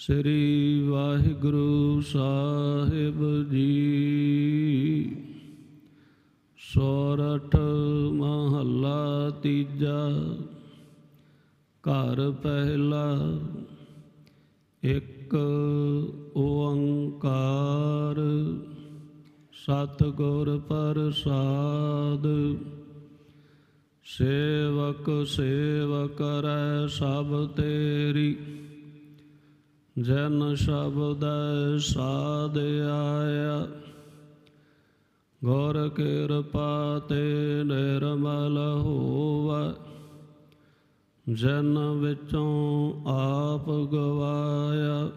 ਸ੍ਰੀ ਵਾਹਿਗੁਰੂ ਸਾਹਿਬ ਜੀ। ਸੋਰਠ ਮਹੱਲਾ ਤੀਜਾ, ਘਰ ਪਹਿਲਾ, ਇੱਕ ਓੰਕਾਰ। ਸਤਿਗੁਰ ਪ੍ਰਸਾਦ, ਸੇਵਕ ਸੇਵ ਕਰੈ ਸਭ ਤੇਰੀ। ਜਨ ਸ਼ਬਦ ਸਾਧ ਆਇਆ। ਗੁਰ ਕਿਰਪਾ ਤੇ ਨਿਰਮਲ ਹੋਵੈ। ਜਨ ਵਿੱਚੋਂ ਆਪ ਗਵਾਇਆ।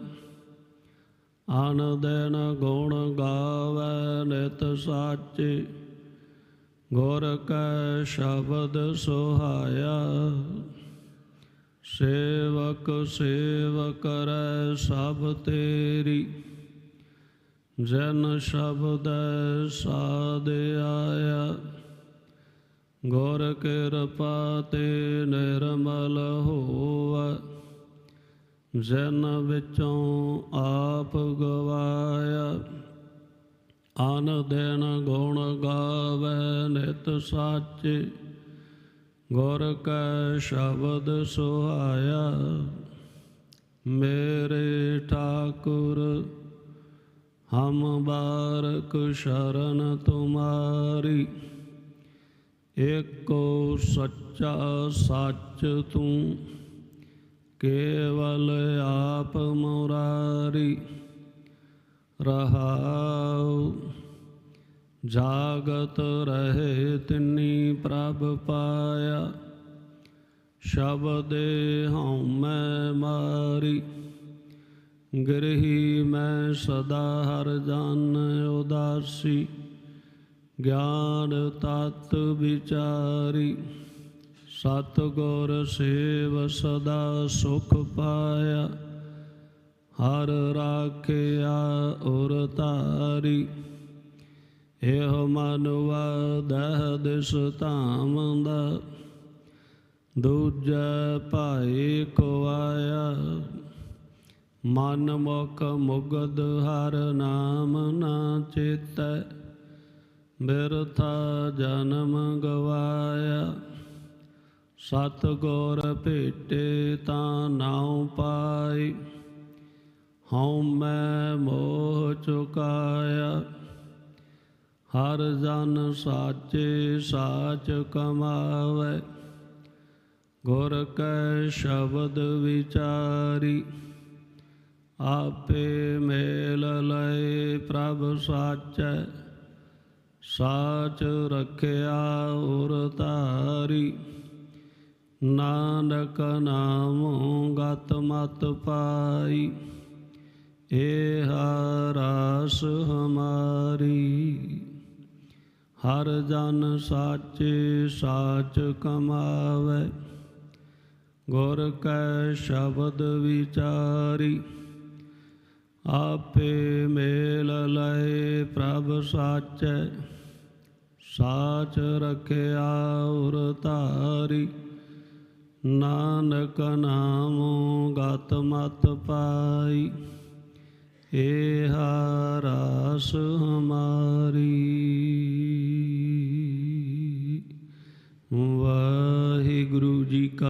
ਆਨ ਦਿਨ ਗੁਣ ਗਾਵੈ ਨਿਤ ਸਾਚੇ। ਗੁਰ ਕੈ ਸ਼ਬਦ ਸੁਹਾਇਆ। ਸੇਵਕ ਸੇਵ ਕਰੈ ਸਭ ਤੇਰੀ, ਜਨ ਸ਼ਬਦ ਸਾਧ ਆਇਆ। ਗੁਰ ਕਿਰਪਾ ਤੇ ਨਿਰਮਲ ਹੋਵੈ, ਜਨ ਵਿੱਚੋਂ ਆਪ ਗਵਾਇਆ। ਆਨ ਦੇਣ ਗੁਣ ਗਾਵੈ ਨਿਤ ਸਾਚੇ ਗੁਰ ਕੈ ਸ਼ਬਦ ਸੁਹਾਇਆ, ਮੇਰੇ ਠਾਕੁਰ, ਹਮ ਬਾਰਕ ਸ਼ਰਨ ਤੁਮਾਰੀ। ਏਕੋ ਸੱਚਾ ਸੱਚ ਤੂੰ, ਕੇਵਲ ਆਪ ਮੁਰਾਰੀ। ਰਹਾਉ ਜਾਗਤ ਰਹੇ ਤਿਨੀ ਪ੍ਰਭ ਪਾਇਆ। ਸ਼ਬਦੇ ਹਉ ਮੈਂ ਮਾਰੀ, ਗ੍ਰਹੀ ਮੈਂ ਸਦਾ ਹਰ ਜਨ ਉਦਾਸੀ, ਗਿਆਨ ਤਤ ਵਿਚਾਰੀ। ਸਤ ਗੁਰ ਸੇਵ ਸਦਾ ਸੁਖ ਪਾਇਆ, ਹਰ ਰਾਖਿਆ ਉਰ ਤਾਰੀ ਇਹੋ ਮਨੁਆ ਦਹ ਦਿਸ ਧਾਮ ਦਾ ਦੂਜਾ ਭਾਈ ਕੋ ਆਇਆ। ਮਨ ਮੁਖ ਮੁਗਦ ਹਰ ਨਾਮ ਨਾ ਚੇਤੈ, ਬਿਰਥਾ ਜਨਮ ਗਵਾਇਆ। ਸਤ ਗੁਰ ਭੇਟੇ ਤਾਂ ਨਾਉ ਪਾਈ, ਹਉ ਮੈਂ ਮੋਹ ਚੁਕਾਇਆ। ਹਰ ਜਨ ਸਾਚੇ ਸਾਚ ਕਮਾਵੇ। ਗੁਰ ਕੈ ਸ਼ਬਦ ਵਿਚਾਰੀ, ਆਪੇ ਮੇਲ ਲਏ ਪ੍ਰਭ ਸਾਚੈ। ਸਾਚ ਰਖਿਆ ਉਰ ਤਾਰੀ ਨਾਨਕ ਨਾਮੋ ਗਤ ਮਤ ਪਾਈ। ਏ ਰਾਸ ਹਮਾਰੀ। ਹਰ ਜਨ ਸਾਚੇ ਸਾਚ ਕਮਾਵੇ। ਗੁਰ ਕੈ ਸ਼ਬਦ ਵਿਚਾਰੀ, ਆਪੇ ਮੇਲ ਲਏ ਪ੍ਰਭ ਸਾਚੈ, ਸਾਚ ਰਖਿਆ ਉਰ ਧਾਰੀ। ਨਾਨਕ ਨਾਮੋ ਗਤ ਮਤ ਪਾਈ ਏ ਰਾਸ ਹਮਾਰੀ। ਜੀ ਕਾ